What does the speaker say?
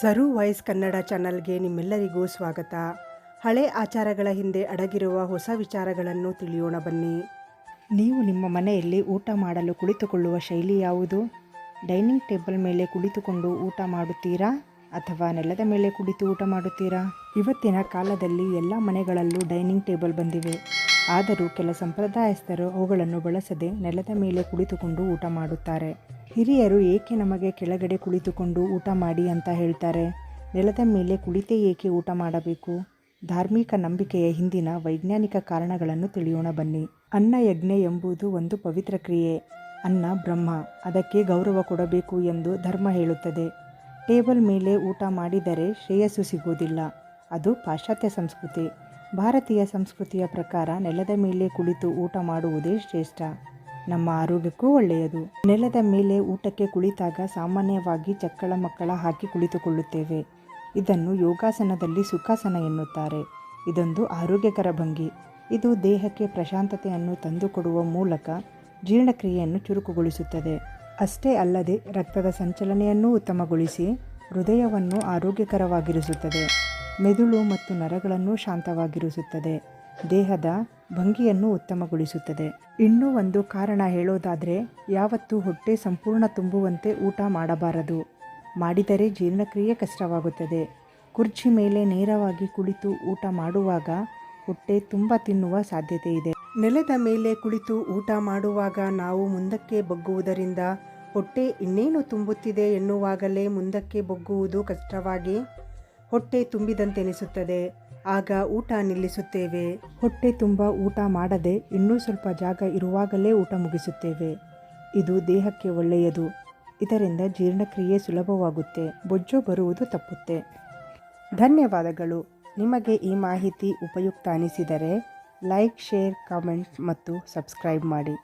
ಸರು voice Kannada ಚಾನಲ್ಗೆ ನಿಮ್ಮೆಲ್ಲರಿಗೂ ಸ್ವಾಗತ. ಹಳೆ ಆಚಾರಗಳ ಹಿಂದೆ ಅಡಗಿರುವ ಹೊಸ ವಿಚಾರಗಳನ್ನು ತಿಳಿಯೋಣ ಬನ್ನಿ. ನೀವು ನಿಮ್ಮ ಮನೆಯಲ್ಲಿ ಊಟ ಮಾಡಲು ಕುಳಿತುಕೊಳ್ಳುವ ಶೈಲಿ ಯಾವುದು? ಡೈನಿಂಗ್ ಟೇಬಲ್ ಮೇಲೆ ಕುಳಿತುಕೊಂಡು ಊಟ ಮಾಡುತ್ತೀರಾ? ಅಥವಾ ನೆಲದ ಮೇಲೆ ಕುಳಿತು ಊಟ ಮಾಡುತ್ತೀರಾ? ಇವತ್ತಿನ ಕಾಲದಲ್ಲಿ ಎಲ್ಲ ಮನೆಗಳಲ್ಲೂ ಡೈನಿಂಗ್ ಟೇಬಲ್ ಬಂದಿವೆ. ಆದರೂ ಕೆಲ ಸಂಪ್ರದಾಯಸ್ಥರು ಅವುಗಳನ್ನು ಬಳಸದೆ ನೆಲದ ಮೇಲೆ ಕುಳಿತುಕೊಂಡು ಊಟ ಮಾಡುತ್ತಾರೆ. ಹಿರಿಯರು ಏಕೆ ನಮಗೆ ಕೆಳಗಡೆ ಕುಳಿತುಕೊಂಡು ಊಟ ಮಾಡಿ ಅಂತ ಹೇಳ್ತಾರೆ? ನೆಲದ ಮೇಲೆ ಕುಳಿತೇ ಏಕೆ ಊಟ ಮಾಡಬೇಕು? ಧಾರ್ಮಿಕ ನಂಬಿಕೆಯ ಹಿಂದಿನ ವೈಜ್ಞಾನಿಕ ಕಾರಣಗಳನ್ನು ತಿಳಿಯೋಣ ಬನ್ನಿ. ಅನ್ನ ಯಜ್ಞ ಎಂಬುದು ಒಂದು ಪವಿತ್ರ ಕ್ರಿಯೆ. ಅನ್ನ ಬ್ರಹ್ಮ. ಅದಕ್ಕೆ ಗೌರವ ಕೊಡಬೇಕು ಎಂದು ಧರ್ಮ ಹೇಳುತ್ತದೆ. ಟೇಬಲ್ ಮೇಲೆ ಊಟ ಮಾಡಿದರೆ ಶ್ರೇಯಸ್ಸು ಸಿಗುವುದಿಲ್ಲ. ಅದು ಪಾಶ್ಚಾತ್ಯ ಸಂಸ್ಕೃತಿ. ಭಾರತೀಯ ಸಂಸ್ಕೃತಿಯ ಪ್ರಕಾರ ನೆಲದ ಮೇಲೆ ಕುಳಿತು ಊಟ ಮಾಡುವುದೇ ಶ್ರೇಷ್ಠ. ನಮ್ಮ ಆರೋಗ್ಯಕ್ಕೂ ಒಳ್ಳೆಯದು. ನೆಲದ ಮೇಲೆ ಊಟಕ್ಕೆ ಕುಳಿತಾಗ ಸಾಮಾನ್ಯವಾಗಿ ಚಕ್ಕಳ ಮಕ್ಕಳ ಹಾಕಿ ಕುಳಿತುಕೊಳ್ಳುತ್ತೇವೆ. ಇದನ್ನು ಯೋಗಾಸನದಲ್ಲಿ ಸುಖಾಸನ ಎನ್ನುತ್ತಾರೆ. ಇದೊಂದು ಆರೋಗ್ಯಕರ ಭಂಗಿ. ಇದು ದೇಹಕ್ಕೆ ಪ್ರಶಾಂತತೆಯನ್ನು ತಂದುಕೊಡುವ ಮೂಲಕ ಜೀರ್ಣಕ್ರಿಯೆಯನ್ನು ಚುರುಕುಗೊಳಿಸುತ್ತದೆ. ಅಷ್ಟೇ ಅಲ್ಲದೆ ರಕ್ತದ ಸಂಚಲನೆಯನ್ನೂ ಉತ್ತಮಗೊಳಿಸಿ ಹೃದಯವನ್ನು ಆರೋಗ್ಯಕರವಾಗಿರಿಸುತ್ತದೆ. ಮೆದುಳು ಮತ್ತು ನರಗಳನ್ನು ಶಾಂತವಾಗಿರಿಸುತ್ತದೆ. ದೇಹದ ಭಂಗಿಯನ್ನು ಉತ್ತಮಗೊಳಿಸುತ್ತದೆ. ಇನ್ನೂ ಒಂದು ಕಾರಣ ಹೇಳೋದಾದರೆ, ಯಾವತ್ತೂ ಹೊಟ್ಟೆ ಸಂಪೂರ್ಣ ತುಂಬುವಂತೆ ಊಟ ಮಾಡಬಾರದು. ಮಾಡಿದರೆ ಜೀರ್ಣಕ್ರಿಯೆ ಕಷ್ಟವಾಗುತ್ತದೆ. ಕುರ್ಚಿ ಮೇಲೆ ನೇರವಾಗಿ ಕುಳಿತು ಊಟ ಮಾಡುವಾಗ ಹೊಟ್ಟೆ ತುಂಬ ತಿನ್ನುವ ಸಾಧ್ಯತೆ ಇದೆ. ನೆಲದ ಮೇಲೆ ಕುಳಿತು ಊಟ ಮಾಡುವಾಗ ನಾವು ಮುಂದಕ್ಕೆ ಬಗ್ಗುವುದರಿಂದ ಹೊಟ್ಟೆ ಇನ್ನೇನು ತುಂಬುತ್ತಿದೆ ಎನ್ನುವಾಗಲೇ ಮುಂದಕ್ಕೆ ಬಗ್ಗುವುದು ಕಷ್ಟವಾಗಿ ಹೊಟ್ಟೆ ತುಂಬಿದಂತೆನಿಸುತ್ತದೆ. ಆಗ ಊಟ ನಿಲ್ಲಿಸುತ್ತೇವೆ. ಹೊಟ್ಟೆ ತುಂಬ ಊಟ ಮಾಡದೆ ಇನ್ನೂ ಸ್ವಲ್ಪ ಜಾಗ ಇರುವಾಗಲೇ ಊಟ ಮುಗಿಸುತ್ತೇವೆ. ಇದು ದೇಹಕ್ಕೆ ಒಳ್ಳೆಯದು. ಇದರಿಂದ ಜೀರ್ಣಕ್ರಿಯೆ ಸುಲಭವಾಗುತ್ತೆ. ಬೊಜ್ಜು ಬರುವುದು ತಪ್ಪುತ್ತೆ. ಧನ್ಯವಾದಗಳು. ನಿಮಗೆ ಈ ಮಾಹಿತಿ ಉಪಯುಕ್ತ ಅನಿಸಿದರೆ ಲೈಕ್, ಶೇರ್ ಕಾಮೆಂಟ್ ಮತ್ತು ಸಬ್ಸ್ಕ್ರೈಬ್ ಮಾಡಿ.